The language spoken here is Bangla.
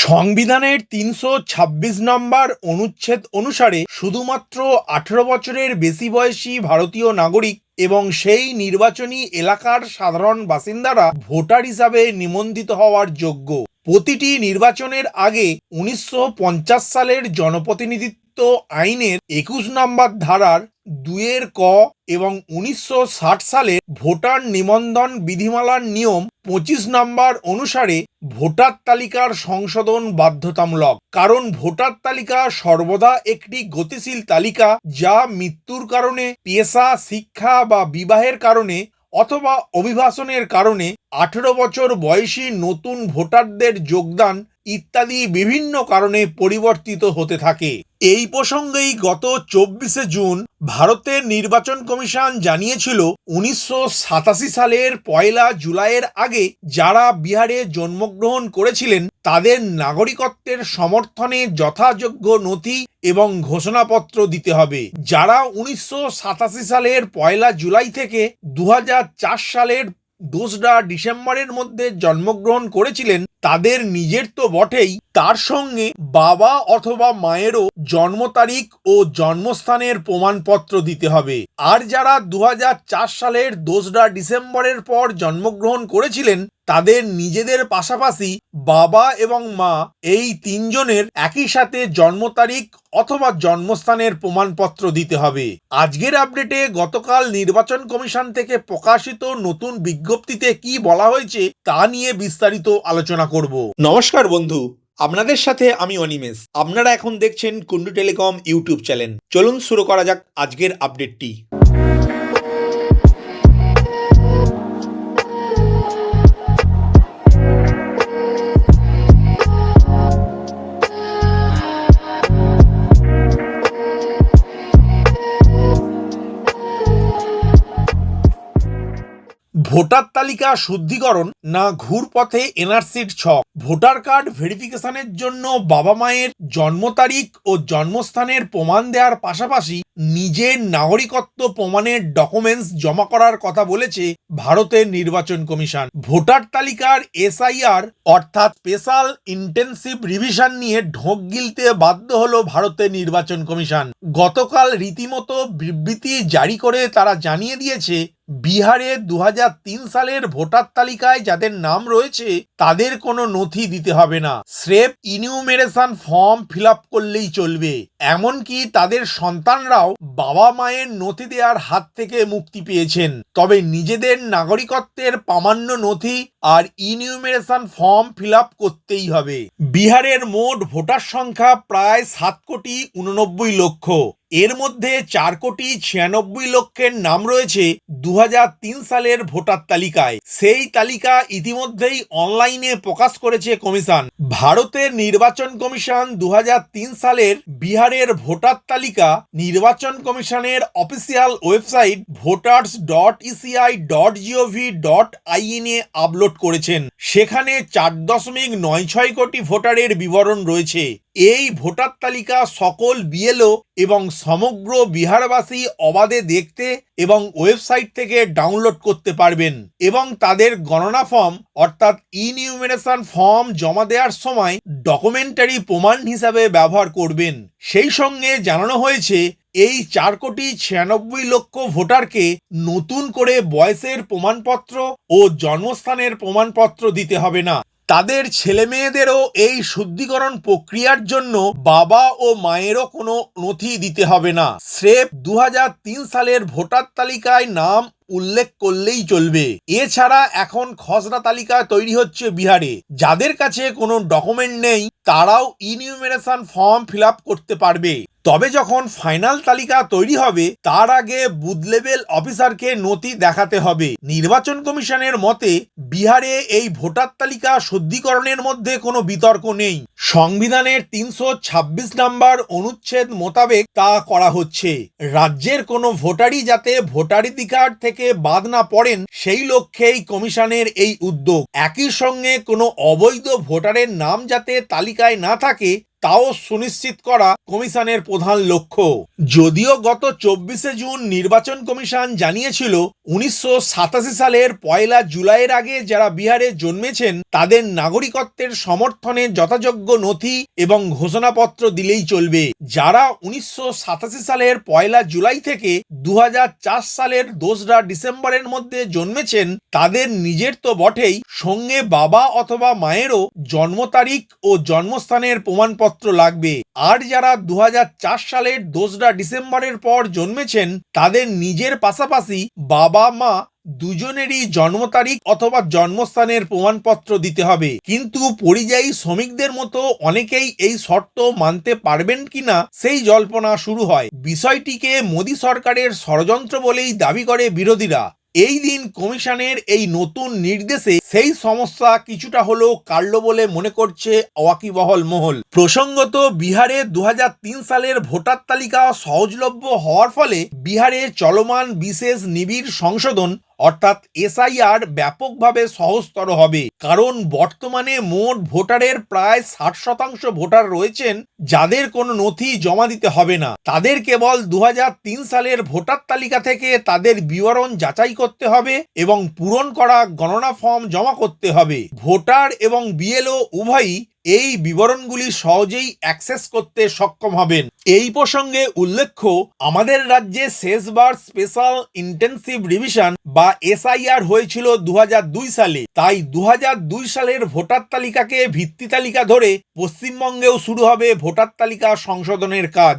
সংবিধানের তিনশো ছাব্বিশ নম্বর অনুচ্ছেদ অনুসারে শুধুমাত্র আঠেরো বছরের বেশি বয়সী ভারতীয় নাগরিক এবং সেই নির্বাচনী এলাকার সাধারণ বাসিন্দারা ভোটার হিসাবে নিবন্ধিত হওয়ার যোগ্য। প্রতিটি নির্বাচনের আগে উনিশশো পঞ্চাশ সালের জনপ্রতিনিধিত্ব আইনের একুশ নম্বর ধারার দুয়ের ক এবং উনিশশো ষাট সালে ভোটার নিবন্ধন বিধিমালার নিয়ম পঁচিশ নম্বর অনুসারে ভোটার তালিকার সংশোধন বাধ্যতামূলক। কারণ ভোটার তালিকা সর্বদা একটি গতিশীল তালিকা যা মৃত্যুর কারণে, পেশা, শিক্ষা বা বিবাহের কারণে অথবা অভিবাসনের কারণে আঠেরো বছর বয়সী নতুন ভোটারদের যোগদান ইত্যাদি বিভিন্ন কারণে পরিবর্তিত হতে থাকে। এই প্রসঙ্গেই গত চব্বিশে জুন ভারতের নির্বাচন কমিশন জানিয়েছিল, উনিশশো সাতাশি সালের পয়লা জুলাইয়ের আগে যারা বিহারে জন্মগ্রহণ করেছিলেন, তাদের নাগরিকত্বের সমর্থনে যথাযোগ্য নথি এবং ঘোষণাপত্র দিতে হবে। যারা উনিশশো সাতাশি সালের পয়লা জুলাই থেকে দু হাজার চার সালের দোসরা ডিসেম্বরের মধ্যে জন্মগ্রহণ করেছিলেন তাদের নিজের তো বটেই তার সঙ্গে বাবা অথবা মায়েরও জন্ম তারিখ ও জন্মস্থানের প্রমাণপত্র দিতে হবে। আর যারা দু হাজার চার সালের দোসরা ডিসেম্বরের পর জন্মগ্রহণ করেছিলেন, তাদের নিজেদের পাশাপাশি বাবা এবং মা এই তিনজনের একই সাথে জন্ম তারিখ অথবা জন্মস্থানের প্রমাণপত্র দিতে হবে। আজকের আপডেটে গতকাল নির্বাচন কমিশন থেকে প্রকাশিত নতুন বিজ্ঞপ্তিতে কি বলা হয়েছে তা নিয়ে বিস্তারিত আলোচনা করব। নমস্কার বন্ধু আপনাদের সাথে আমি অনিমেষ। আপনারা এখন দেখছেন কুন্ডু টেলিকম ইউটিউব চ্যানেল। চলুন শুরু করা যাক আজকের আপডেটটি। ভোটার তালিকা শুদ্ধিকরণ না ঘুরপথে এনআরসির ছক? ভোটার কার্ড ভেরিফিকেশনের জন্য বাবা মায়ের জন্ম তারিখ ও জন্মস্থানের প্রমাণ দেওয়ার পাশাপাশি নিজের নাগরিকত্ব প্রমাণের ডকুমেন্টস জমা করার কথা বলেছে ভারতের নির্বাচন কমিশন। ভোটার তালিকার এসআইআর অর্থাৎ স্পেশাল ইন্টেন্সিভ রিভিশন নিয়ে ঢোক গিলতে বাধ্য হলো ভারতের নির্বাচন কমিশন। গতকাল রীতিমতো বিবৃতি জারি করে তারা জানিয়ে দিয়েছে, বিহারে দু হাজার তিন সালের ভোটার তালিকায় যাদের নাম রয়েছে, তাদের কোনো নথি দিতে হবে না। স্রেফ ইনিউমেরেশন ফর্ম ফিল করলেই চলবে। এমনকি তাদের সন্তানরাও বাবা মায়ের নথি দেওয়ার হাত থেকে মুক্তি পেয়েছেন। তবে নিজেদের নাগরিকত্বের প্রামাণ্য নথি আর ইনিউমেরেশন ফর্ম ফিল করতেই হবে। বিহারের মোট ভোটার সংখ্যা প্রায় সাত কোটি উননব্বই লক্ষ। এর মধ্যে চার কোটি ছিয়ানব্বই লক্ষের নাম রয়েছে দু হাজার তিন সালের ভোটার তালিকায়। সেই তালিকা ইতিমধ্যেই অনলাইনে প্রকাশ করেছে কমিশন। ভারতের নির্বাচন কমিশন দু হাজার তিন সালের বিহারের ভোটার তালিকা নির্বাচন কমিশনের official website voters dot ECI dot GOV dot IN A upload করেছেন। সেখানে চার দশমিক নয় ছয় কোটি ভোটারের বিবরণ রয়েছে। এই ভোটার তালিকা সকল বিএলও এবং সমগ্র বিহারবাসী অবাধে দেখতে এবং ওয়েবসাইট থেকে ডাউনলোড করতে পারবেন এবং তাদের গণনা ফর্ম, অর্থাৎ ইনিউমিনেশন ফর্ম জমা দেওয়ার সময় ডকুমেন্টারি প্রমাণ হিসাবে ব্যবহার করবেন। সেই সঙ্গে জানানো হয়েছে, এই চার কোটি ছিয়ানব্বই লক্ষ ভোটারকে নতুন করে বয়সের প্রমাণপত্র ও জন্মস্থানের প্রমাণপত্র দিতে হবে না। তাদের ছেলে মেয়েদেরও এই শুদ্ধিকরণ প্রক্রিয়ার জন্য বাবা ও মায়েরও কোনো নথি দিতে হবে না। স্রেফ দু সালের ভোটার তালিকায় নাম উল্লেখ করলেই চলবে। এছাড়া এখন খসড়া তালিকা তৈরি হচ্ছে বিহারে। যাদের কাছে কোনো ডকুমেন্ট নেই, তারাও ইনিউমেরেশন ফর্ম ফিল করতে পারবে। তবে যখন ফাইনাল তালিকা তৈরি হবে, তার আগে বুথ লেভেল অফিসারকে নথি দেখাতে হবে। নির্বাচন কমিশনের মতে, বিহারে এই ভোটার তালিকা শুদ্ধিকরণের মধ্যে কোনো বিতর্ক নেই। সংবিধানের তিনশো ছাব্বিশ নম্বর অনুচ্ছেদ মোতাবেক তা করা হচ্ছে। রাজ্যের কোনো ভোটারই যাতে ভোটারিতি কার্ড থেকে বাদ না পড়েন, সেই লক্ষ্যেই কমিশনের এই উদ্যোগ। একই সঙ্গে কোনো অবৈধ ভোটারের নাম যাতে তালিকায় না থাকে তাও সুনিশ্চিত করা কমিশনের প্রধান লক্ষ্য। যদিও গত চব্বিশে জুন নির্বাচন কমিশন জানিয়েছিল, উনিশশো সাতাশি সালের পয়লা জুলাইয়ের আগে যারা বিহারে জন্মেছেন, তাদের নাগরিকত্বের সমর্থনে যথাযোগ্য নথি এবং ঘোষণাপত্র দিলেই চলবে। যারা উনিশশো সাতাশি সালের পয়লা জুলাই থেকে দু হাজার চার সালের দোসরা ডিসেম্বরের মধ্যে জন্মেছেন, তাদের নিজের তো বটেই সঙ্গে বাবা অথবা মায়েরও জন্ম তারিখ ও জন্মস্থানের প্রমাণপত্র লাগবে। আর যারা দু হাজার চার সালের দোসরা ডিসেম্বরের পর জন্মেছেন, তাদের নিজের পাশাপাশি বাবা, মা দুজনেরই জন্ম তারিখ অথবা জন্মস্থানের প্রমাণপত্র দিতে হবে। কিন্তু পরিযায়ী শ্রমিকদের মতো অনেকেই এই শর্ত মানতে পারবেন কিনা সেই জল্পনা শুরু হয়। বিষয়টিকে মোদী সরকারের ষড়যন্ত্র বলেই দাবি করে বিরোধীরা। এই দিন কমিশনের এই নতুন নির্দেশে সেই সমস্যা কিছুটা হলেও কাটল বলে মনে করছে ওয়াকিবহল মহল। প্রসঙ্গত বিহারে দু হাজার তিন সালের ভোটার তালিকা সহজলভ্য হওয়ার ফলে বিহারে চলমান বিশেষ নিবিড় সংশোধন অর্থাৎ এসআইআর ব্যাপকভাবে সহজতর হবে। কারণ বর্তমানে মোট ভোটারের প্রায় ষাট শতাংশ ভোটার রয়েছেন যাদের কোনো নথি জমা দিতে হবে না। তাদের কেবল দু হাজার তিন সালের ভোটার তালিকা থেকে তাদের বিবরণ যাচাই করতে হবে এবং পূরণ করা গণনা ফর্ম জমা করতে হবে। ভোটার এবং বিএলও উভয়ই এই বিবরণগুলি সহজেই অ্যাক্সেস করতে সক্ষম হবেন। এই প্রসঙ্গে উল্লেখ্য, আমাদের রাজ্যে শেষবার স্পেশাল ইন্টেন্সিভ রিভিশন বা এসআইআর হয়েছিল দু হাজার দুই সালে। তাই দু হাজার দুই সালের ভোটার তালিকাকে ভিত্তি তালিকা ধরে পশ্চিমবঙ্গেও শুরু হবে ভোটার তালিকা সংশোধনের কাজ।